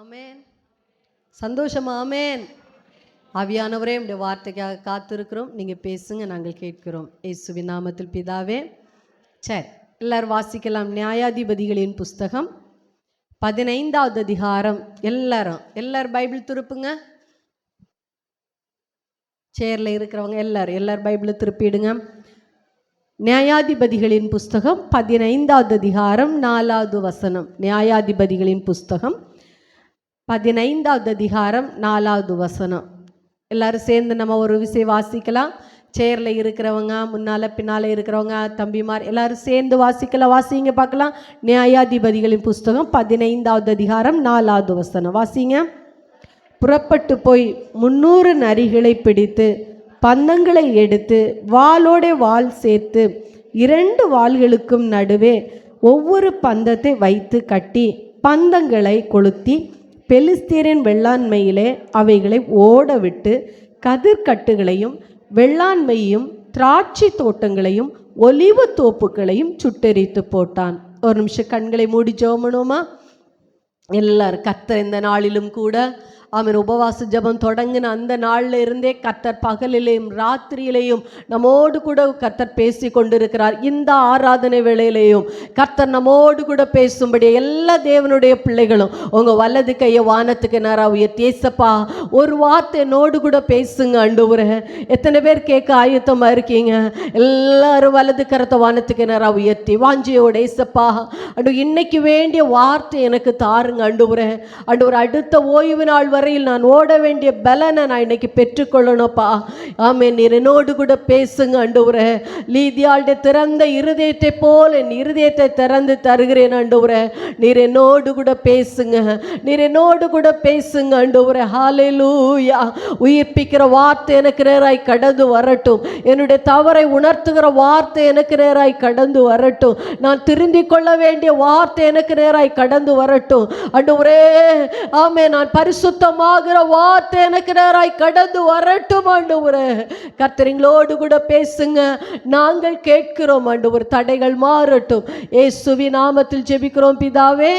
ஆமேன். சந்தோஷமா ஆமேன். ஆவியானவரே உடைய வார்த்தைக்காக காத்திருக்கிறோம். நீங்கள் பேசுங்க நாங்கள் கேட்கிறோம். இயேசுவின் நாமத்தில் பிதாவே சரி எல்லாரும் வாசிக்கலாம். நியாயாதிபதிகளின் புஸ்தகம் பதினைந்தாவது அதிகாரம். எல்லாரும் எல்லாரும் பைபிள் திருப்புங்க. சேரில் இருக்கிறவங்க எல்லாரும் எல்லாரும் பைபிளை திருப்பிடுங்க. நியாயாதிபதிகளின் புஸ்தகம் பதினைந்தாவது அதிகாரம் நாலாவது வசனம். நியாயாதிபதிகளின் புஸ்தகம் பதினைந்தாவது அதிகாரம் நாலாவது வசனம். எல்லாரும் சேர்ந்து நம்ம ஒரு விஷயம் வாசிக்கலாம். சேரில் இருக்கிறவங்க முன்னால் பின்னால் இருக்கிறவங்க தம்பிமார் எல்லாரும் சேர்ந்து வாசிக்கலாம் வாசிங்க பார்க்கலாம். நியாயாதிபதிகளின் புஸ்தகம் பதினைந்தாவது அதிகாரம் நாலாவது வசனம். வாசிங்க. புறப்பட்டு போய் முன்னூறு நரிகளை பிடித்து பந்தங்களை எடுத்து வாளோட வாள் சேர்த்து இரண்டு வாள்களுக்கும் நடுவே ஒவ்வொரு பந்தத்தை வைத்து கட்டி பந்தங்களை கொளுத்தி பெலிஸ்தீரின் வெள்ளாண்மையிலே அவைகளை ஓடவிட்டு கதிர்கட்டுகளையும் வெள்ளாண்மையும் திராட்சை தோட்டங்களையும் ஒலிவு தோப்புகளையும் சுட்டெரித்து போட்டான். ஒரு நிமிஷம் கண்களை மூடி ஜோமணுமா? எல்லாரும் கத்த இந்த நாளிலும் கூட அவன் உபவாச ஜெபம் தொடங்கின அந்த நாளில் இருந்தே கத்தர் பகலிலேயும் ராத்திரியிலேயும் நம்மோடு கூட கத்தர் பேசி கொண்டிருக்கிறார். இந்த ஆராதனை வேளையிலேயும் கத்தர் நம்மோடு கூட பேசும்படி எல்லா தேவனுடைய பிள்ளைகளும் உங்கள் வலது கையை வானத்துக்கு நேராக உயர்த்தி ஏசப்பா ஒரு வார்த்தை என்னோடு கூட பேசுங்க அண்டுவுற எத்தனை பேர் கேட்க ஆயத்தமாக இருக்கீங்க? எல்லாரும் வலது கரத்தை வானத்துக்கு நேராக உயர்த்தி வாஞ்சியோட ஏசப்பா அண்டு இன்னைக்கு வேண்டிய வார்த்தை எனக்கு தாருங்க அண்டுவுற அண்டு ஒரு அடுத்த ஓய்வு நாள் வரையில் நான் ஓட வேண்டிய பலனை நான் இன்னைக்கு பெற்றுக்கொள்ளணும்ப்பா. ஆமே நீர் என்னோடு கூட பேசுங்க அண்டுவுற லீதியாளுடைய திறந்த இருதயத்தை போல் என் இருதயத்தை திறந்து தருகிறேன் அண்டுவுற நீர் என்னோடு கூட பேசுங்க. நீர் என்னோடு கூட பேசுங்க அண்டுவுற ஹalleluya. உயிர்ப்பிக்கிற வார்த்தை எனக்கு நேராய் கடந்து வரட்டும். என்னுடைய தவறை உணர்த்துகிற வார்த்தை எனக்கு நேராய் கடந்து வரட்டும். நான் திருந்திக் கொள்ள வேண்டிய வார்த்தை எனக்கு நேராய் கடந்து வரட்டும். அண்டு ஒரே ஆமே நான் பரிசுத்த பரிசுத்தமாகிற வார்த்தை எனக்கு நேராய் கடந்து வரட்டும் ஆண்டவரே. கத்திரிங்களோடு கூட பேசுங்க. நாங்கள் கேட்கிறோம் ஆண்டவர் தடைகள் மாறட்டும். ஏசுவி நாமத்தில் ஜெபிக்கிறோம் பிதாவே.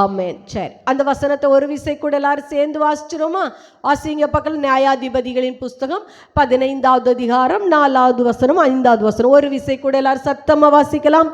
ஆமேன். சரி அந்த வசனத்தை ஒரு விசை கூட எல்லாரும் சேர்ந்து வாசிச்சிரோமா வாசிங்க பக்கத்தில் நியாயாதிபதிகளின் புஸ்தகம் பதினைந்தாவது அதிகாரம் நாலாவது வசனம் ஐந்தாவது வசனம். ஒரு விசை கூட எல்லாரும் சத்தமா வாசிக்கலாம்.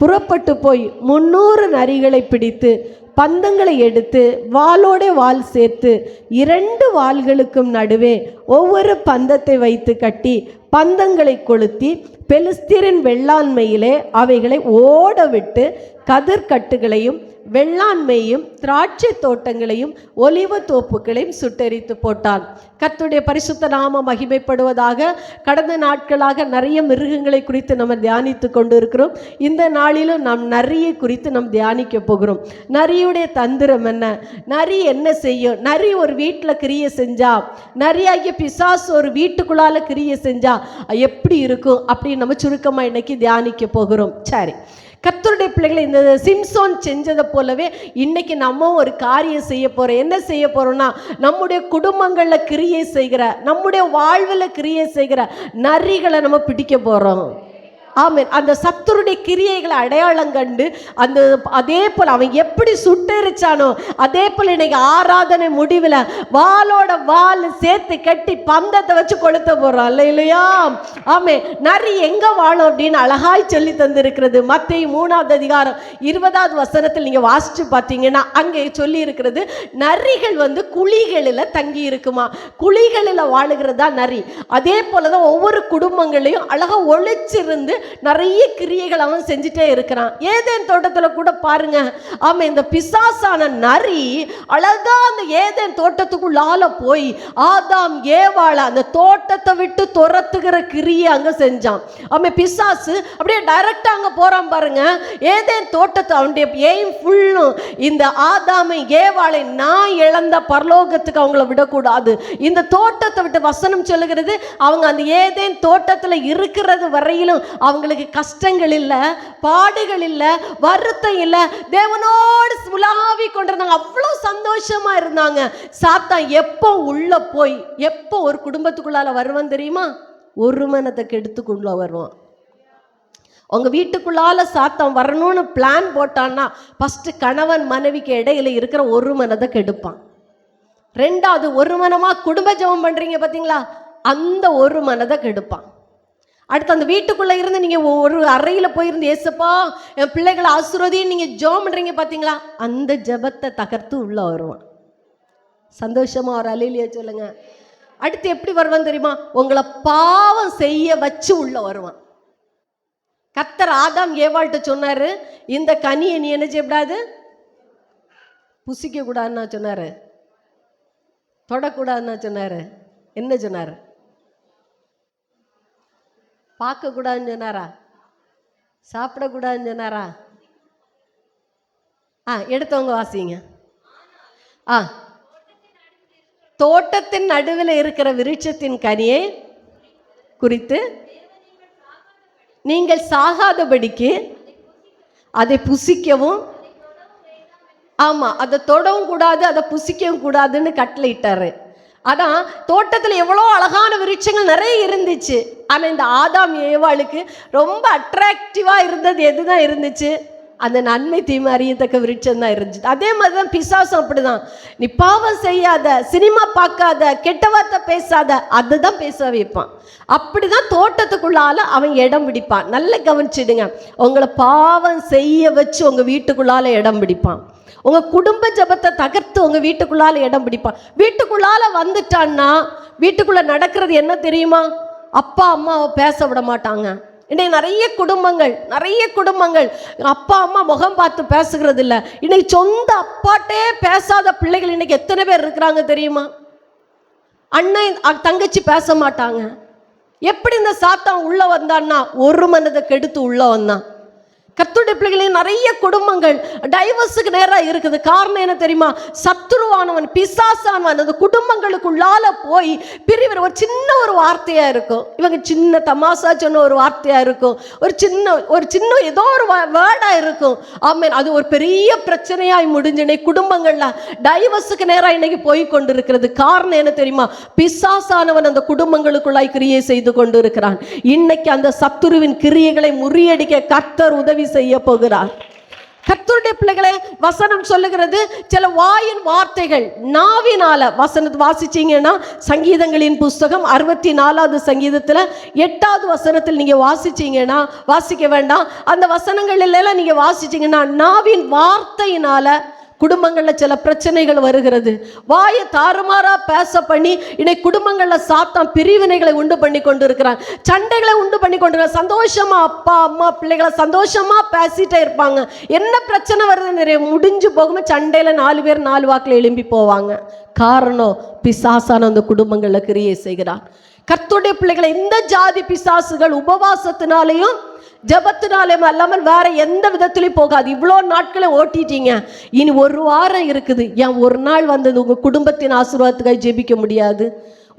புறப்பட்டு போய் முன்னூறு நரிகளை பிடித்து பந்தங்களை எடுத்து வாளோட வால் சேர்த்து இரண்டு வாள்களுக்கும் நடுவே ஒவ்வொரு பந்தத்தை வைத்து கட்டி பந்தங்களை கொளுத்தி பெலிஸ்தீரின் வெள்ளாண்மையிலே அவைகளை ஓட விட்டு கதிர்கட்டுகளையும் வெள்ளாண்மையும் திராட்சை தோட்டங்களையும் ஒலிவ தோப்புகளையும் சுட்டெரித்து போட்டான். கத்துடைய பரிசுத்த நாம மகிமைப்படுவதாக கடந்த நாட்களாக நிறைய மிருகங்களை குறித்து நம்ம தியானித்து கொண்டு இருக்கிறோம் இந்த நாளிலும் நாம் நரியை குறித்து நாம் தியானிக்க போகிறோம். நரியுடைய தந்திரம் என்ன? நரி என்ன செய்யும்? நரி ஒரு வீட்டில் கிரியை செஞ்சா? நரியாகிய பிசாசு ஒரு வீட்டுக்குள்ளால கிரியை செஞ்சா? எப்படி இருக்கும்? அப்படின்னு நம்ம சுருக்கமாக இன்னைக்கு தியானிக்க போகிறோம். சரி. கத்தருடைய பிள்ளைகளை இந்த சிம்சோன் செஞ்சதை போலவே இன்னைக்கு நம்ம ஒரு காரியம் செய்ய போகிறோம் என்ன செய்ய போகிறோம்னா நம்முடைய குடும்பங்களில் கிரியை செய்கிற நம்முடைய வாழ்வில் கிரியை செய்கிற நரிகளை நம்ம பிடிக்க போகிறோம் ஆமீன். அந்த சத்துருடைய கிரியைகளை அடையாளம் கண்டு அந்த அதே போல் அவன் எப்படி சுட்டெரிச்சானோ அதே போல் இன்னைக்கு ஆராதனை முடிவில் வாளோட வால் சேர்த்து கட்டி பந்தத்தை வச்சு கொளுத்த போகிறோம் அல்ல இல்லையா ஆமே நரி எங்கே வாழும் அப்படின்னு அழகாய் சொல்லி தந்திருக்கிறது. மத்திய மூணாவது அதிகாரம் இருபதாவது வசனத்தில் நீங்கள் வாசித்து பார்த்தீங்கன்னா அங்கே சொல்லி இருக்கிறது நரிகள் வந்து குழிகளில் தங்கி இருக்குமா? குழிகளில் வாழுகிறது நரி? அதே போல தான் ஒவ்வொரு குடும்பங்களையும் அழகாக ஒழிச்சிருந்து நிறைய கிரியைகள் அவன் செஞ்சுட்டே இருக்கிறான். ஏதேன் தோட்டத்தில் கூட பாருங்க ஆமாம் இந்த பிசாசான நரி அழகா அந்த ஏதேன் தோட்டத்துக்குள்ளால போய் ஆதாம் ஏவாள அந்த தோட்டத்தை விட்டு துரத்துகிற கிரியை அங்கே செஞ்சான். ஆமாம் பிசாசு அப்படியே டைரக்டாக அங்கே போகிறான் பாருங்க. ஏதேன் தோட்டத்தை அவனுடைய எய்ம் ஃபுல்லும் இந்த ஆதாமை ஏவாளை நான் இழந்த பரலோகத்துக்கு அவங்கள விடக்கூடாது. இந்த தோட்டத்தை விட்டு வசனம் சொல்லுகிறது அவங்க அந்த ஏதேன் தோட்டத்தில் இருக்கிறது வரையிலும் அவங்களுக்கு கஷ்டங்கள் இல்லை பாடுகள் இல்லை வருத்தம் இல்லை. தேவனோடு உலாவி கொண்டிருந்தாங்க. அவ்வளோ சந்தோஷமா இருந்தாங்க. சாத்தான் எப்போ உள்ள போய் எப்போ ஒரு குடும்பத்துக்குள்ளால வருவான் தெரியுமா? ஒரு மனத்தை கெடுத்துக்குள்ள வருவான். உங்கள் வீட்டுக்குள்ளால சாத்தம் வரணும்னு பிளான் போட்டான்னா ஃபஸ்ட்டு கணவன் மனைவிக்கு இடையில இருக்கிற ஒரு மனதை கெடுப்பான் ரெண்டாவது ஒரு மனமாக குடும்ப ஜெபம் பண்ணுறீங்க பார்த்தீங்களா அந்த ஒரு மனதை கெடுப்பான் அடுத்து அந்த வீட்டுக்குள்ளே இருந்து நீங்கள் ஒரு அறையில் போயிருந்து ஏசப்பா என் பிள்ளைகளை ஆசுரதின்னு நீங்கள் ஜோம் பண்ணுறீங்க பாத்தீங்களா? அந்த ஜெபத்தை தகர்த்து உள்ளே வருவான். சந்தோஷமாக ஒரு அலையிலேயே சொல்லுங்க. அடுத்து எப்படி வருவான் தெரியுமா? உங்களை பாவம் செய்ய வச்சு உள்ளே வருவான். கத்தர் ஆதாம் ஏவாள்கிட்ட சொன்னார் இந்த கனியை நீ என்ன செய்யக்கூடாது புசிக்க சொன்னார் சொன்னாரு. தொடக்கூடாதுன்னா என்ன சொன்னார்? பார்க்கக்கூடாதுன்னு சொன்னாரா? சாப்பிடக்கூடாதுன்னு சொன்னாரா? ஆ எடுத்தவங்க வாசிங்க. ஆ. தோட்டத்தின் நடுவில் இருக்கிற விருட்சத்தின் கனியை குறித்து நீங்கள் சாகாதபடிக்கு அதை புசிக்கவும் ஆமாம் அதை தொடவும் கூடாது அதை புசிக்கவும் கூடாதுன்னு கட்டளையிட்டாரு அதான் தோட்டத்தில் எவ்வளோ அழகான விருட்சங்கள் நிறைய இருந்துச்சு. ஆனால் இந்த ஆதாம் ஏவாளுக்கு ரொம்ப அட்ராக்டிவாக இருந்தது எது தான் இருந்துச்சு? அந்த நன்மை தீமை அறியத்தக்க விருட்சம் தான் இருந்துச்சு. அதே மாதிரி தான் பிசாசம் அப்படிதான். நீ பாவம் செய்யாத சினிமா பார்க்காத கெட்ட வார்த்தை பேசாத அதுதான் பேச வைப்பான். அப்படிதான் தோட்டத்துக்குள்ளால அவன் இடம் பிடிப்பான். நல்லா கவனிச்சிடுங்க. உங்களை பாவம் செய்ய வச்சு உங்க வீட்டுக்குள்ளால இடம் பிடிப்பான். உங்கள் குடும்ப ஜபத்தை தகர்த்து உங்கள் வீட்டுக்குள்ளால இடம் பிடிப்பான். வீட்டுக்குள்ளால வந்துட்டான்னா வீட்டுக்குள்ளே நடக்கிறது என்ன தெரியுமா? அப்பா அம்மாவை பேச விட மாட்டாங்க. இன்னைக்கு நிறைய குடும்பங்கள் நிறைய குடும்பங்கள். அப்பா அம்மா முகம் பார்த்து பேசுகிறது இல்லை. இன்னைக்கு சொந்த அப்பாட்டே பேசாத பிள்ளைகள் இன்னைக்கு எத்தனை பேர் இருக்கிறாங்க தெரியுமா? அண்ணன் தங்கச்சி பேச மாட்டாங்க. எப்படி இந்த சாத்தான் உள்ளே வந்தான்னா ஒரு மனதை கெடுத்து உள்ளே வந்தான். கத்துடைய பிள்ளைகளின் நிறைய குடும்பங்கள் டைவர்ஸுக்கு நேராக இருக்குது. காரணம் என்ன தெரியுமா? சத்துருவானவன் பிசாசானவன் அந்த குடும்பங்களுக்குள்ளால போய் பிரிவர் ஒரு சின்ன ஒரு வார்த்தையா இருக்கும். இவங்க சின்ன தமாசா சொன்ன ஒரு வார்த்தையா இருக்கும். ஒரு சின்ன ஒரு சின்ன ஏதோ ஒரு வேர்டா இருக்கும். ஆமீன். அது ஒரு பெரிய பிரச்சனையாய் முடிஞ்சு இன்னைக்கு குடும்பங்கள்ல டைவர்ஸுக்கு நேராக இன்னைக்கு போய் கொண்டு இருக்கிறது காரணம் என்ன தெரியுமா? பிசாசானவன் அந்த குடும்பங்களுக்குள்ளாய் கிரியை செய்து கொண்டு இருக்கிறான் இன்னைக்கு அந்த சத்துருவின் கிரியைகளை முறியடிக்க கர்த்தர் உதவி செய்ய போகிறார். கர்த்தருடைய பிள்ளைகளை வசனம் சொல்லுகிறது சில வாயின் வார்த்தைகள் நாவினால வசனத்தை வாசிச்சீங்கன்னா சங்கீதங்களின் புஸ்தகம் அறுபத்தி நாலாவது சங்கீதத்தில் எட்டாவது வசனத்தில் நீங்கள் வாசிச்சீங்கன்னா வாசிக்க வேண்டாம். அந்த வசனங்கள் எல்லாம் நீங்கள் வாசிச்சீங்கன்னா நாவின் வார்த்தையினால குடும்பங்களில் சில பிரச்சனைகள் வருகிறது. வாயை தாறுமாறா பேச பண்ணி இன்னைக்கு குடும்பங்களில் சாத்தான் பிரிவினைகளை உண்டு பண்ணி கொண்டு இருக்கிறான் சண்டைகளை உண்டு பண்ணி கொண்டு சந்தோஷமா அப்பா அம்மா பிள்ளைகளை சந்தோஷமா பேசிட்டே இருப்பாங்க. என்ன பிரச்சனை வருது நிறைய முடிஞ்சு போகும்போது சண்டையில் நாலு பேர் நாலு வாக்கில் எழும்பி போவாங்க. காரணம் பிசாசான அந்த குடும்பங்களில் கிரியை செய்கிறான். கர்த்துடைய பிள்ளைகளை இந்த ஜாதி பிசாசுகள் உபவாசத்தினாலையும் ஜபத்தினாலே அல்லாமல் வேற எந்த விதத்திலையும் போகாது. இவ்வளோ நாட்களை ஓட்டிட்டீங்க. இனி ஒரு வாரம் இருக்குது. ஏன் ஒரு நாள் வந்தது உங்கள் குடும்பத்தின் ஆசீர்வாதத்துக்காக ஜெபிக்க முடியாது?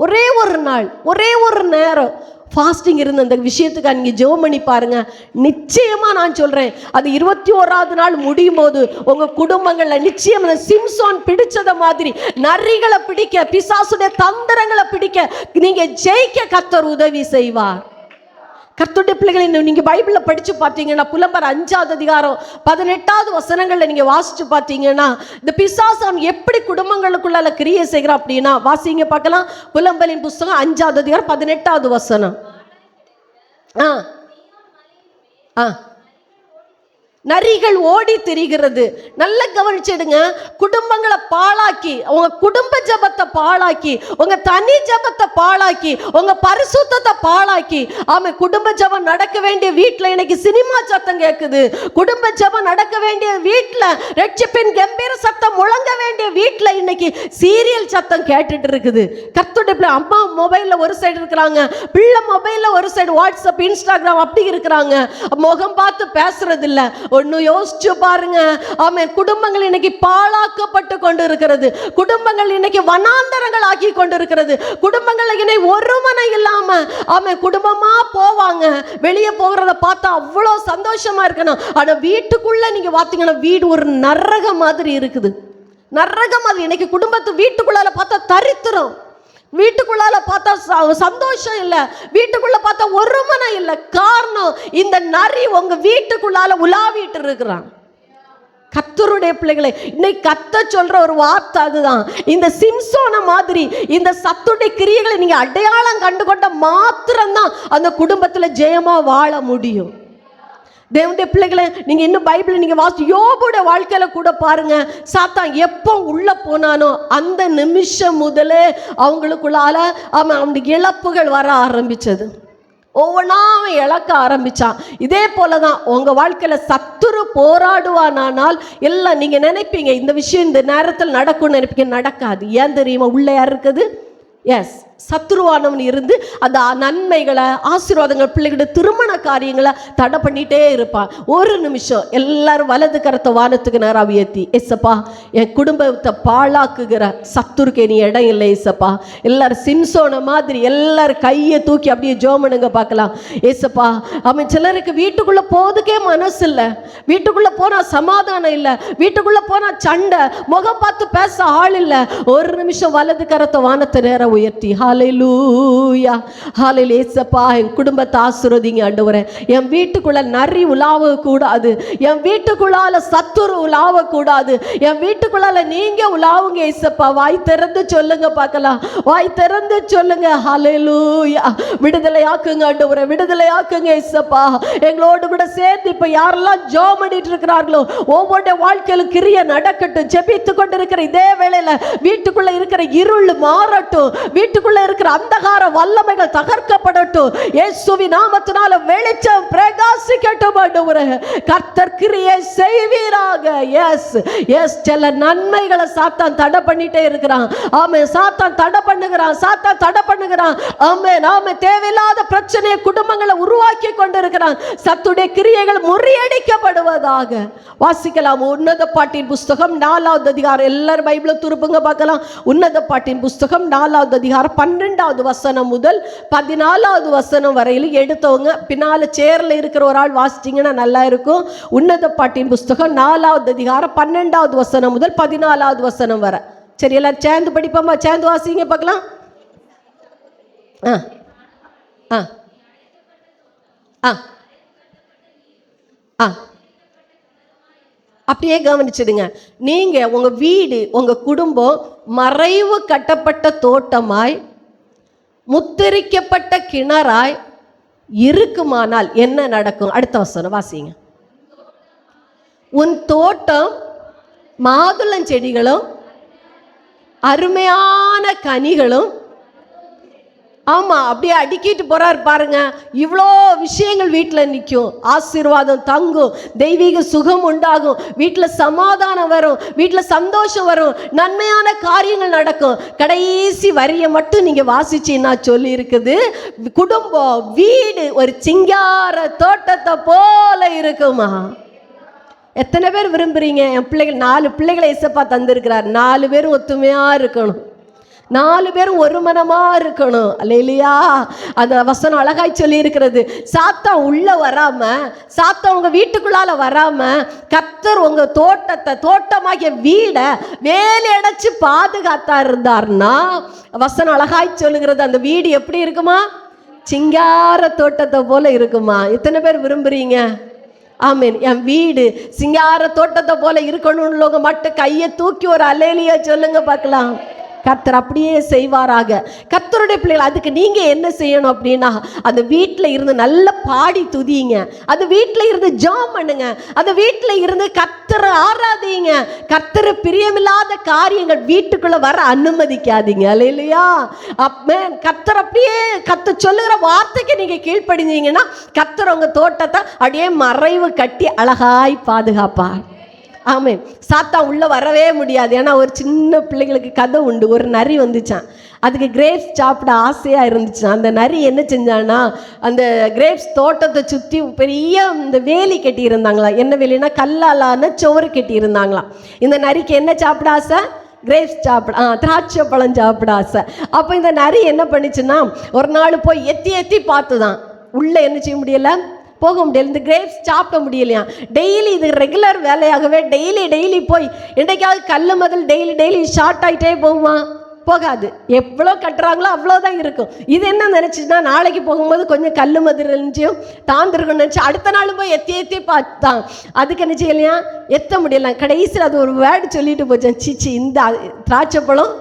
ஒரே ஒரு நாள் ஒரே ஒரு நேரம். ஃபாஸ்டிங் இருந்த அந்த விஷயத்துக்காக நீங்கள் ஜெபம் பண்ணி பாருங்க. நிச்சயமாக நான் சொல்கிறேன் அது இருபத்தி ஓராவது நாள் முடியும் போது உங்கள் குடும்பங்களில் நிச்சயம் அந்த சிம்சோன் பிடிச்சத மாதிரி நரிகளை பிடிக்க பிசாசுடைய தந்திரங்களை பிடிக்க நீங்கள் ஜெயிக்க கத்தர் உதவி செய்வார். கர்த்துடைய பிள்ளைகளை நீங்கள் பைபிளில் படித்து பார்த்தீங்கன்னா புலம்பர் அஞ்சாவது அதிகாரம் பதினெட்டாவது வசனங்களில் நீங்கள் வாசித்து பார்த்தீங்கன்னா இந்த பிசாசம் எப்படி குடும்பங்களுக்குள்ள கிரியை செய்கிறா அப்படின்னா வாசிங்க பார்க்கலாம். புலம்பலின் புஸ்தகம் அஞ்சாவது அதிகாரம் பதினெட்டாவது வசனம். ஆ. ஆ. நரிகள் ஓடி திரிகிறது. நல்ல கவனிச்சிடுங்க குடும்பங்களை பாழாக்கி உங்க குடும்ப ஜபத்தை பாழாக்கி உங்க தனி ஜபத்தை பாழாக்கி உங்க பரிசுத்தத்தை பாழாக்கி ஆமா குடும்ப ஜபம் நடக்க வேண்டிய வீட்டில் இன்னைக்கு சினிமா சத்தம் கேட்குது குடும்ப ஜபம் நடக்க வேண்டிய வீட்டில் ரட்சிப்பின் கம்பீர சத்தம் முழங்க வேண்டிய வீட்டில் இன்னைக்கு சீரியல் சத்தம் கேட்டுட்டு இருக்குது. கத்துடைய அம்மா மொபைலில் ஒரு சைடு இருக்கிறாங்க. பிள்ளை மொபைலில் ஒரு சைடு வாட்ஸ்அப் இன்ஸ்டாகிராம் அப்படி இருக்கிறாங்க. முகம் பார்த்து பேசுறது இல்லை ஒன்று யோசிச்சு பாருங்க. ஆமென். குடும்பங்கள் இன்னைக்கு பாழாக்கப்பட்டு கொண்டு இருக்கிறது குடும்பங்கள் இன்னைக்கு வனாந்தரங்கள் ஆக்கி கொண்டு இருக்கிறது குடும்பங்கள் இன்னைக்கு ஒருமனை இல்லாம ஆமென் குடும்பமா போவாங்க. வெளியே போகிறத பார்த்தா அவ்வளோ சந்தோஷமா இருக்கணும். ஆனா வீட்டுக்குள்ள நீங்க பார்த்தீங்கன்னா வீடு ஒரு நரக மாதிரி இருக்குது. நரகம் அது இன்னைக்கு குடும்பத்து வீட்டுக்குள்ளால பார்த்தா தரித்திரம். வீட்டுக்குள்ளால பார்த்தா ச- சந்தோஷம் இல்லை. வீட்டுக்குள்ள பார்த்தா ஒருமனை இல்லை. காரணம் இந்த நரி உங்க வீட்டுக்குள்ளால உலாவிட்டு இருக்கிறான். கத்தருடைய பிள்ளைகளை இன்னைக்கு கத்த சொல்ற ஒரு வார்த்தை அதுதான். இந்த சிம்சோன மாதிரி இந்த சத்துடைய கிரியைகளை நீங்க அடையாளம் கண்டு கொண்ட மாத்திரம்தான் அந்த குடும்பத்துல ஜெயமா வாழ முடியும். தேவனுடைய பிள்ளைகளை நீங்கள் இன்னும் பைபிளை நீங்கள் வாசி யோபோட வாழ்க்கையில் கூட பாருங்கள் சாத்தான் எப்போ உள்ளே போனானோ அந்த நிமிஷம் முதலே அவங்களுக்குள்ளால அவன் அவனுக்கு இழப்புகள் வர ஆரம்பித்தது ஒவ்வொன்றா அவன் இழக்க ஆரம்பிச்சான். இதே போல தான் உங்கள் வாழ்க்கையில் சத்துரு போராடுவானானால் எல்லாம் நீங்கள் நினைப்பீங்க இந்த விஷயம் இந்த நேரத்தில் நடக்கும்னு நினைப்பீங்க. நடக்காது. ஏன் தெரியுமா? உள்ளே யார் இருக்குது? எஸ் சத்துருவானவன் இருந்து அந்த நன்மைகளை ஆசீர்வாதங்கள் பிள்ளைகளோட திருமண காரியங்களை தடை பண்ணிட்டே இருப்பான். ஒரு நிமிஷம் எல்லாரும் வலது கரத்தை வானத்துக்கு நேரம் உயர்த்தி எஸ்ஸப்பா என் குடும்பத்தை பாழாக்குகிற சத்துருக்கு நீ இடம் இல்லை எஸ்ஸப்பா எல்லாரும் சிம்சோன மாதிரி எல்லாரும் கையை தூக்கி அப்படியே ஜோமனுங்க பார்க்கலாம். ஏசப்பா அவன் சிலருக்கு வீட்டுக்குள்ள போதுக்கே மனசு இல்லை. வீட்டுக்குள்ள போனா சமாதானம் இல்லை. வீட்டுக்குள்ள போனா சண்டை. முகம் பார்த்து பேச ஆள் இல்லை. ஒரு நிமிஷம் வலது கரத்தை வானத்தை நேரம் உயர்த்தி ஹalleluya ஹalleluya ஏசப்பா என் குடும்பத்தை ஆசுரதிங்க ஆண்டவரே. என் வீட்டுக்குள்ள நரி உலாவ கூடாது என் வீட்டுக்குள்ளால சத்துரு உலாவ கூடாது என் வீட்டுக்குள்ளால நீங்க உலாவுங்க ஏசப்பா வாய் திறந்து சொல்லுங்க பார்க்கலாம். வாய் திறந்து சொல்லுங்க. ஹalleluya விடுதலையாக்குங்க ஆண்டவரே. ஏசப்பா எங்களோடு கூட சேர்ந்து இப்ப யாரெல்லாம் ஜோம் பண்ணிட்டு இருக்கிறார்களோ ஒவ்வொரு வாழ்க்கையில கிரிய நடக்கட்டும். ஜெபித்து கொண்டிருக்கிற இதே வேளையில வீட்டுக்குள்ள இருக்கிற இருள் மாறட்டும். வீட்டுக்குள்ள இருக்கிற அந்தகார வல்லமைகள் தகர்க்கப்படட்டும். இயேசுவி நாமத்தினால வெளிச்சம் பிரகாசிக்கட்டும் ஆண்டவரே. கர்த்தர் கிரியை செய்வீராக. எஸ் எஸ் சில நன்மைகளை சாத்தான் தடை பண்ணிட்டே இருக்கிறான். ஆமே சாத்தான் தடை பண்ணுகிறான் சாத்தான் தடை பண்ணுகிறான். ஆமே நாம தேவையில்லாத பிரச்சனையை குடும்பங்களை உருவாக்கி கொண்டிருக்கிறான். சத்துடைய கிரியைகள் முறியடிக்கப்படுவதாக. வாசிக்கலாம் உன்னத பாட்டின் புஸ்தகம் நாலாவது அதிகாரம். எல்லாரும் பைபிளை துருப்புங்க பார்க்கலாம். உன்னத பாட்டின் புஸ்தகம் நாலாவது அதிகாரம் பன்னெண்டாவது வசனம் முதல் பதினாலாவது வசனம் வரையில் எடுத்தவங்க பின்னால் சேரில் இருக்கிற ஒரு ஆள் வாசிச்சிங்கன்னா நல்லா இருக்கும். உன்னத பாட்டின் புஸ்தகம் நாலாவது அதிகாரம் பன்னெண்டாவது வசனம் முதல் பதினாலாவது வசனம் வரை. சரி எல்லாரும் சேர்ந்து படிப்போமா? சேர்ந்து வாசிங்க பார்க்கலாம். ஆ ஆ ஆ ஆ. அப்படியே கவனிச்சிடுங்க. நீங்கள் உங்கள் வீடு உங்கள் குடும்பம் மறைவு கட்டப்பட்ட தோட்டமாய் முத்திரிக்கப்பட்ட கிணறாய் இருக்குமானால் என்ன நடக்கும்? அடுத்த வசனம் வாசிங்க. உன் தோட்டம் மாதுளஞ்செடிகளும் அருமையான கனிகளும் ஆமாம் அப்படியே அடுக்கிட்டு போகிறார் பாருங்க. இவ்வளோ விஷயங்கள் வீட்டில் நிற்கும் ஆசீர்வாதம் தங்கும். தெய்வீக சுகம் உண்டாகும். வீட்டில் சமாதானம் வரும். வீட்டில் சந்தோஷம் வரும். நன்மையான காரியங்கள் நடக்கும். கடைசி வரியை மட்டும் நீங்கள் வாசிச்சீங்கன்னா சொல்லி இருக்குது குடும்பம் வீடு ஒரு சிங்கார தோட்டத்தை போல இருக்குமா? எத்தனை பேர் விரும்புறீங்க? என் பிள்ளைகள் நாலு பிள்ளைகளை இசப்பா தந்திருக்கிறார். நாலு பேரும் ஒத்துமையாக இருக்கணும். நாலு பேரும் ஒரு மனமா இருக்கணும். இல்லையா அந்த வசனம் அழகாய் சொல்லி இருக்கிறது சாத்தான் உள்ள வராம சாத்தா உங்க வீட்டுக்குள்ளால வராம கத்தர் உங்க தோட்டத்தை தோட்டமாகிய வீடை வேலி அடைச்சு பாதுகாத்தா இருந்தார்னா வசனம் அழகாய் சொல்லுகிறது. அந்த வீடு எப்படி இருக்குமா? சிங்கார தோட்டத்தை போல இருக்குமா? எத்தனை பேர் விரும்புறீங்க? ஆமீன். என் வீடு சிங்கார தோட்டத்தை போல இருக்கணும்னு மட்டும் கையை தூக்கி ஒரு அலேலியா சொல்லுங்க பார்க்கலாம். கர்த்தர் அப்படியே செய்வாராக. கர்த்தருடைய பிள்ளைகள் அதுக்கு நீங்கள் என்ன செய்யணும் அப்படின்னா அந்த வீட்டில் இருந்து நல்ல பாடி துதிங்க. அது வீட்டில் இருந்து ஜாம் பண்ணுங்க. அந்த வீட்டில் இருந்து கர்த்தரை ஆராதிங்க. கர்த்தரை பிரியமில்லாத காரியங்கள் வீட்டுக்குள்ளே வர அனுமதிக்காதீங்க. இல்லையா அப்ப கர்த்தர் அப்படியே கத்த சொல்லுகிற வார்த்தைக்கு நீங்கள் கீழ்ப்படிஞ்சீங்கன்னா கர்த்தர் உங்கள் தோட்டத்தை அப்படியே மறைவு கட்டி அழகாய் பாதுகாப்பார். ஆமே சாத்தா உள்ளே வரவே முடியாது. ஏன்னா ஒரு சின்ன பிள்ளைங்களுக்கு கதை உண்டு. ஒரு நரி வந்துச்சான் அதுக்கு கிரேப்ஸ் சாப்பிட ஆசையாக இருந்துச்சான் அந்த நரி என்ன செஞ்சான்னா அந்த கிரேப்ஸ் தோட்டத்தை சுற்றி பெரிய இந்த வேலி கட்டியிருந்தாங்களா என்ன வேலினா கல்லாலான சோறு கட்டியிருந்தாங்களாம். இந்த நரிக்கு என்ன சாப்பிட ஆசை? கிரேப்ஸ் சாப்பிட ஆ திராட்சை பழம் சாப்பிட ஆசை. அப்போ இந்த நரி என்ன பண்ணுச்சுன்னா ஒரு நாள் போய் எத்தி எத்தி பார்த்துதான். உள்ளே என்ன செய்ய முடியல? போக முடியல. இந்த கிரேப்ஸ் சாப்பிட முடியலையா? டெய்லி இது ரெகுலர் வேலையாகவே டெய்லி டெய்லி போய் என்றைக்காவது கல் மதில் டெய்லி டெய்லி ஷார்ட் ஆகிட்டே போகுமா? போகாது. எவ்வளோ கட்டுறாங்களோ அவ்வளோதான் இருக்கும். இது என்ன நினச்சிச்சுன்னா நாளைக்கு போகும்போது கொஞ்சம் கல் மதுரை இருந்துச்சும் தாந்திருக்கணும்னு நினச்சி அடுத்த நாளும் போய் எத்தி எத்தி பார்த்தான். அதுக்கு என்ன செய்யலையா? எத்த முடியல. கடைசியில் அது ஒரு வேர்டு சொல்லிட்டு போச்சேன். சீச்சி இந்த திராட்சை பழம்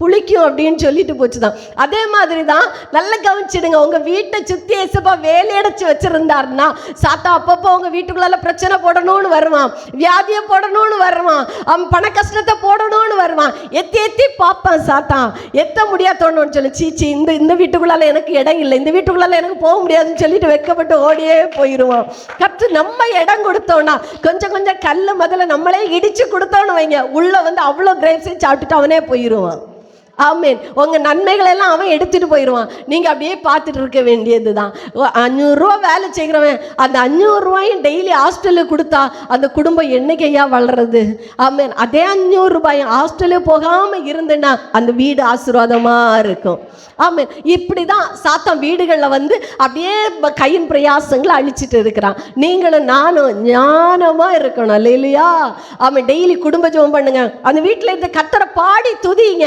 புளிக்கும் அப்படின்னு சொல்லிட்டு போச்சு தான் அதே மாதிரி தான் நல்லா கவனிச்சிடுங்க. உங்கள் வீட்டை சுற்றி ஏசப்பா வேலையடைச்சு வச்சிருந்தாருன்னா சாத்தா அப்பப்போ உங்கள் வீட்டுக்குள்ளால பிரச்சனை போடணும்னு வருவான். வியாதியை போடணும்னு வருவான். அவன் பண கஷ்டத்தை போடணும்னு வருவான். எத்தி எத்தி பார்ப்பான் சாத்தான் எத்த முடியாதோன்னு சொல்லி சீச்சி இந்த இந்த வீட்டுக்குள்ளால எனக்கு இடம் இல்லை. இந்த வீட்டுக்குள்ளால எனக்கு போக முடியாதுன்னு சொல்லிட்டு வெக்கப்பட்டு ஓடியே போயிடுவான் கற்று நம்ம இடம் கொடுத்தோம்னா கொஞ்சம் கொஞ்சம் கல் முதல்ல நம்மளே இடிச்சு கொடுத்தோன்னு வைங்க. உள்ள வந்து அவ்வளோ கிரேப்ஸையும் சாப்பிட்டுட்டு அவனே போயிடுவான் ஆமேன். உங்கள் நன்மைகளை எல்லாம் அவன் எடுத்துகிட்டு போயிடுவான் நீங்கள் அப்படியே பார்த்துட்டு இருக்க வேண்டியது தான் அஞ்சூறுரூவா வேலை செய்கிறவன் அந்த அஞ்சூறுரூவாயும் டெய்லி ஹாஸ்டலுக்கு கொடுத்தா அந்த குடும்பம் என்னைக்கையா வளருது? ஆமேன். அதே அஞ்சூறு ரூபாயும் ஹாஸ்டலு போகாமல் இருந்துன்னா அந்த வீடு ஆசீர்வாதமாக இருக்கும். ஆமேன். இப்படி தான் சாத்தான் வீடுகளில் வந்து அப்படியே கையின் பிரயாசங்களை அழிச்சிட்டு இருக்கிறான். நீங்களும் நானும் ஞானமாக இருக்கணும். இல்லையா ஆமாம் டெய்லி குடும்ப ஜெபம் பண்ணுங்க. அந்த வீட்டில் இருந்து கத்தரை பாடி துதிங்க.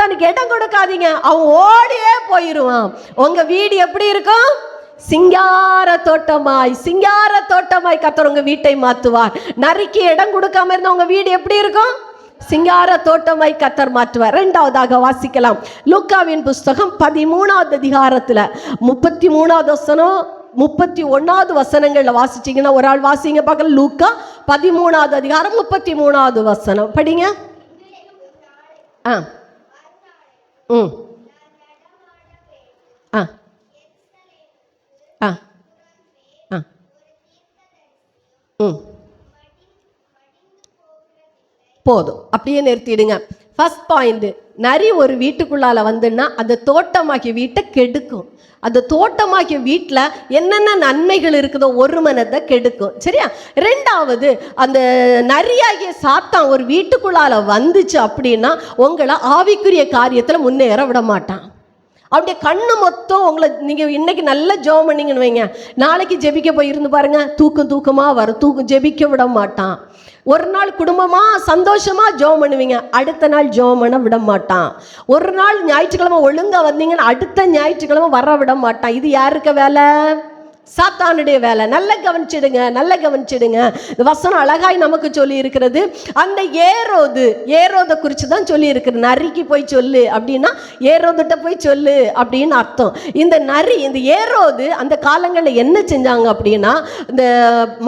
சாத்தானுக்கு இடம் கொடுக்காதீங்க. அவன் ஓடியே போயிடுவான் உங்க வீடு எப்படி இருக்கும்? சிங்கார தோட்டமாய் சிங்கார தோட்டமாய் கத்தர் உங்க வீட்டை மாத்துவார் நரிக்கு இடம் கொடுக்காம இருந்த உங்க வீடு எப்படி இருக்கும்? சிங்கார தோட்டமாய் கத்தர் மாற்றுவார். ரெண்டாவதாக வாசிக்கலாம். லூக்காவின் புஸ்தகம் பதிமூணாவது அதிகாரத்துல. முப்பத்தி மூணாவது வசனம் முப்பத்தி ஒன்னாவது வசனங்கள்ல வாசிச்சீங்கன்னா ஒரு ஆள் வாசிங்க பார்க்கலாம். லூக்கா பதிமூணாவது அதிகாரம் முப்பத்தி மூணாவது வசனம். படிங்க. ஆ. ம் ஆ ஆ ஆ ம் போதும் அப்படியே நிறுத்திடுங்க ஃபர்ஸ்ட் பாயிண்ட் நரி ஒரு வீட்டுக்குள்ளால வந்துன்னா அந்த தோட்டமாகிய வீட்டை கெடுக்கும். அந்த தோட்டமாகிய வீட்டில் என்னென்ன நன்மைகள் இருக்குதோ ஒரு மனத்தை கெடுக்கும். சரியா? ரெண்டாவது அந்த நரியாகிய சாத்தான் ஒரு வீட்டுக்குள்ளால வந்துச்சு அப்படின்னா உங்களை ஆவிக்குரிய காரியத்தில் முன்னேற விட மாட்டான். அப்படியே கண்ணு மொத்தம் உங்களை நீங்கள் இன்னைக்கு நல்லா ஜெபம் பண்ணிங்கன்னு வைங்க. நாளைக்கு ஜெபிக்க போய் இருந்து பாருங்க தூக்கம் தூக்கமாக வரும். தூக்கம் ஜெபிக்க விட மாட்டான். ஒரு நாள் குடும்பமாக சந்தோஷமாக ஜெபம் பண்ணுவீங்க. அடுத்த நாள் ஜோம் பண்ண விட மாட்டான். ஒரு நாள் ஞாயிற்றுக்கிழமை ஒழுங்காக வந்தீங்கன்னு அடுத்த ஞாயிற்றுக்கிழமை வர விட மாட்டான். இது யாருக்கு வேலை? சாத்தானுடைய வேலை. நல்ல கவனிச்சிடுங்க நல்ல கவனிச்சிடுங்க. இந்த வசனம் அழகாய் நமக்கு சொல்லி இருக்கிறது அந்த ஏரோது ஏரோதை குறித்து தான் சொல்லி இருக்கிறது நரிக்கு போய் சொல்லு அப்படின்னா ஏரோதுட்ட போய் சொல்லு அப்படின்னு அர்த்தம். இந்த நரி இந்த ஏரோது அந்த காலங்களில் என்ன செஞ்சாங்க அப்படின்னா இந்த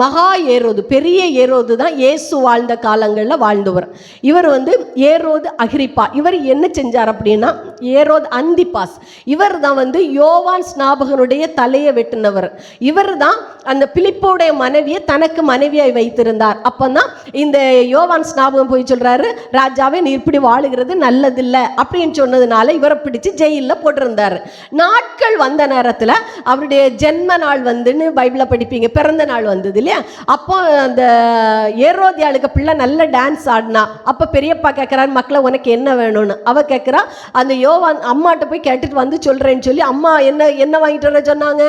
மகா ஏரோது பெரிய ஏரோது தான் இயேசு வாழ்ந்த காலங்களில் வாழ்ந்தவர். இவர் வந்து ஏரோது அகிரிப்பா. இவர் என்ன செஞ்சார் அப்படின்னா ஏரோது அந்திபாஸ் இவர் தான் வந்து யோவான் ஸ்நாபகனுடைய தலையை வெட்டினவர். இவர் தான் அந்த பிலிப்போடைய மனைவியை தனக்கு மனைவியாய் வைத்திருந்தார். அப்பதான் இந்த யோவான் ஸ்நாபகம் போய் சொல்றாரு ராஜாவே நீ இப்படி வாழுகிறது நல்லதில்லை. அப்படின்னு சொன்னதுனால இவரை பிடிச்சு ஜெயிலில் போட்டிருந்தாரு. நாட்கள் வந்த நேரத்தில் அவருடைய ஜென்ம நாள் வந்துன்னு பைபிளை படிப்பீங்க பிறந்த நாள் வந்தது இல்லையா? அப்போ அந்த ஏரோதியாளுக்கு பிள்ளை நல்ல டான்ஸ் ஆடினா அப்போ பெரியப்பா கேட்குறாரு மக்களை உனக்கு என்ன வேணும்னு? அவ கேட்குறா அந்த யோவான் அம்மாட்ட போய் கேட்டுட்டு வந்து சொல்கிறேன்னு சொல்லி அம்மா என்ன என்ன வாங்கிட்டு வர சொன்னாங்க?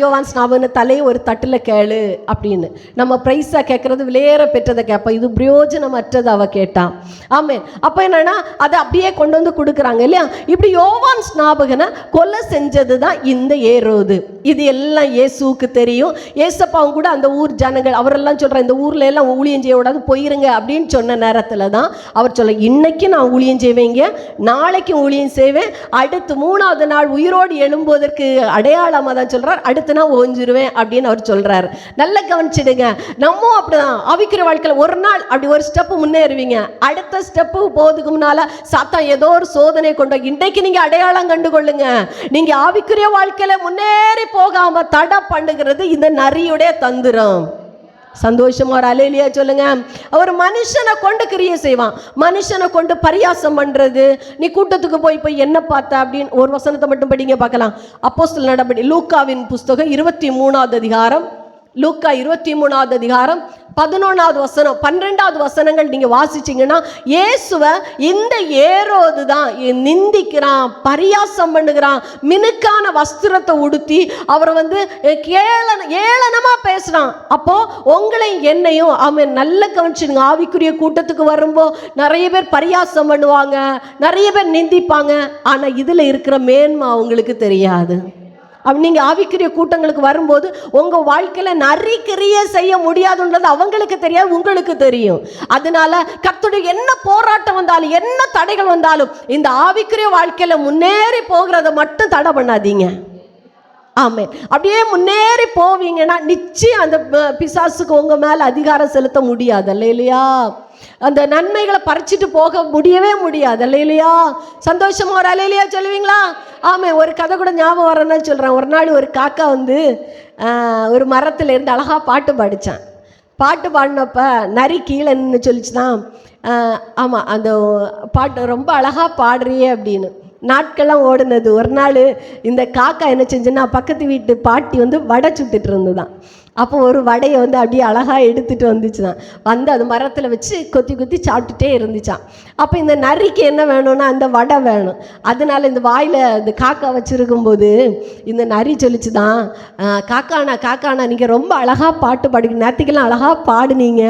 யோவான் ஸ்நாபன தலையை ஒரு தட்டில் கேளு அப்படின்னு. நம்ம ப்ரைஸாக கேட்குறது விலையேற பெற்றதை கேட்போம் இது பிரயோஜனமற்றது அவ கேட்டான் ஆமே அப்போ என்னன்னா அதை அப்படியே கொண்டு வந்து கொடுக்குறாங்க இல்லையா? இப்படி யோவான் ஸ்நாபகனை கொலை செஞ்சது தான் இந்த ஏரோது. இது எல்லாம் இயேசுவுக்கு தெரியும். ஏசப்பாவும் கூட அந்த ஊர் ஜனங்கள் அவரெல்லாம் சொல்கிற இந்த ஊர்ல எல்லாம் ஊழியம் செய்யக்கூடாது போயிருங்க அப்படின்னு சொன்ன நேரத்தில் தான் அவர் சொல்ல இன்னைக்கு நான் ஊழியம் செய்வேங்க நாளைக்கு ஊழியம் செய்வேன். அடுத்து மூணாவது நாள் உயிரோடு எழும்புவதற்கு அடையாளமாக தான் சொல்கிறார் அடுத்த நாள் ஓஞ்சிருவேன் அப்படின்னு அவர் சொல்றாரு. நல்லா கவனிச்சிடுங்க. நம்ம அப்படிதான். ஆவிக்கிற வாழ்க்கையில் ஒரு நாள் அப்படி ஒரு ஸ்டெப்பு முன்னேறுவீங்க. அடுத்த ஸ்டெப்பு போகிறதுக்கு முன்னால சாத்தா ஏதோ ஒரு சோதனை கொண்டு இன்றைக்கு நீங்க அடையாளம் கண்டுகொள்ளுங்க. நீங்க ஆவிக்குரிய வாழ்க்கையில முன்னேறி போகாம தடை பண்ணுகிறது இந்த நரியுடைய தந்திரம். சந்தோஷமா ஒரு அலையிலியா சொல்லுங்க. அவர் மனுஷனை கொண்டு கிரியை செய்வான். மனுஷனை கொண்டு பரியாசம் பண்றது. நீ கூட்டத்துக்கு போய் போய் என்ன பார்த்த அப்படின்னு ஒரு வசனத்தை மட்டும் படிங்க பார்க்கலாம். அப்போஸ்தலர் நடபடி லூக்காவின் புஸ்தகம் இருபத்தி மூணாவது அதிகாரம் லூக்கா இருபத்தி மூணாவது அதிகாரம் பதினொன்றாவது வசனம் பன்னிரெண்டாவது வசனங்கள் நீங்க வாசிச்சிங்கன்னா இயேசுவ இந்த ஏரோது தான் நிந்திக்கிறான் பரியாசம் பண்ணுகிறான் மினுக்கான வஸ்திரத்தை உடுத்தி அவரை வந்து கேளன ஏளனமா பேசுறான். அப்போ உங்களை என்னையும் அவன் நல்ல கவனிச்சுங்க ஆவிக்குரிய கூட்டத்துக்கு வரும்போ நிறைய பேர் பரியாசம் பண்ணுவாங்க நிறைய பேர் நிந்திப்பாங்க. ஆனா இதுல இருக்கிற மேன்மை அவங்களுக்கு தெரியாது. நீங்கள் நீங்க ஆவிக்குரிய கூட்டங்களுக்கு வரும்போது உங்க வாழ்க்கையில நரிக்கிரிய செய்ய முடியாதுன்றது அவங்களுக்கு தெரியாது உங்களுக்கு தெரியும். அதனால கத்துடைய என்ன போராட்டம் வந்தாலும் என்ன தடைகள் வந்தாலும் இந்த ஆவிக்குரிய வாழ்க்கையில முன்னேறி போகிறத மட்டும் தடை பண்ணாதீங்க. ஆமே அப்படியே முன்னேறி போவீங்கன்னா நிச்சயம் அந்த பிசாசுக்கு உங்க மேல அதிகாரம் செலுத்த முடியாது. இல்லையா அந்த நன்மைகளை பறிச்சுட்டு போக முடியவே முடியாது. அல்ல இல்லையா சந்தோஷமா ஒரு அலையிலையா சொல்லுவீங்களா? ஆமாம் ஒரு கதை கூட ஞாபகம் வரேன்னு சொல்கிறேன் ஒரு நாள் ஒரு காக்கா வந்து ஒரு மரத்துல இருந்து அழகா பாட்டு பாடித்தான் பாட்டு பாடினப்ப நரி கீழே நின்று சொல்லிச்சுதான் ஆமாம் அந்த பாட்டு ரொம்ப அழகாக பாடுறியே அப்படின்னு. நாட்கள்லாம் ஓடுனது. ஒரு நாள் இந்த காக்கா என்ன செஞ்சுன்னா பக்கத்து வீட்டு பாட்டி வந்து வடை சுட்டுட்டு இருந்துதான். அப்போ ஒரு வடையை வந்து அப்படியே அழகாக எடுத்துட்டு வந்துச்சுதான். வந்து அது மரத்தில் வச்சு கொத்தி கொத்தி சாப்பிட்டுட்டே இருந்துச்சான் அப்போ இந்த நரிக்கு என்ன வேணும்னா அந்த வடை வேணும். அதனால இந்த வாயில் இந்த காக்கா வச்சுருக்கும்போது இந்த நரி சொல்லிச்சு தான் காக்காண்ணா காக்காண்ணா நீங்கள் ரொம்ப அழகாக பாட்டு பாடுங்க நேற்றுக்கெல்லாம் அழகாக பாடுனீங்க.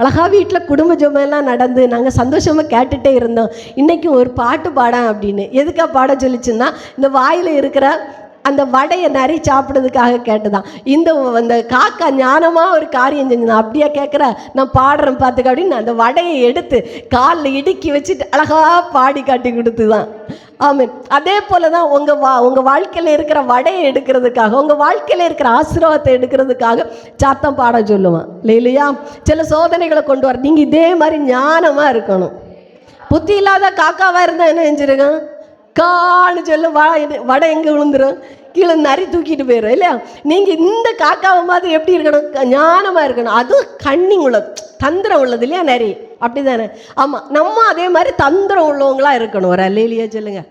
அழகாக வீட்டில் குடும்ப ஜெபமெல்லாம் நடந்து நாங்கள் சந்தோஷமாக கேட்டுகிட்டே இருந்தோம். இன்றைக்கும் ஒரு பாட்டு பாடேன் அப்படின்னு. எதுக்கா பாட சொல்லிச்சுன்னா இந்த வாயில் இருக்கிற அந்த வடையை நிறைய சாப்பிட்றதுக்காக கேட்டுதான். இந்த அந்த காக்கா ஞானமாக ஒரு காரியம் செஞ்சு அப்படியே கேட்குற நான் பாடுறேன் பார்த்துக்க அப்படின்னு அந்த வடையை எடுத்து காலில் இடுக்கி வச்சுட்டு அழகாக பாடி காட்டி கொடுத்து தான் ஆமாம் அதே போல தான் உங்கள் வா உங்கள் வாழ்க்கையில் இருக்கிற வடையை எடுக்கிறதுக்காக உங்கள் வாழ்க்கையில் இருக்கிற ஆசீர்வாதத்தை எடுக்கிறதுக்காக சாத்தம் பாட சொல்லுவான். இல்லையா சில சோதனைகளை கொண்டு வர நீங்கள் இதே மாதிரி ஞானமாக இருக்கணும். புத்தி இல்லாத காக்காவாக இருந்தால் என்ன செஞ்சுருக்கேன்? கான்னு சொல்லு வா வடை எங்கே விழுந்துரும்? கீழே நரி தூக்கிட்டு போயிடும் இல்லையா? நீங்கள் இந்த காக்காவை மாதிரி எப்படி இருக்கணும்? ஞானமாக இருக்கணும். அதுவும் கண்ணிங் உள்ளது தந்திரம் உள்ளது இல்லையா நரி? அப்படி தானே ஆமாம் நம்ம அதே மாதிரி தந்திரம் உள்ளவங்களா இருக்கணும். ஒரு அல்லையிலேயே சொல்லுங்கள்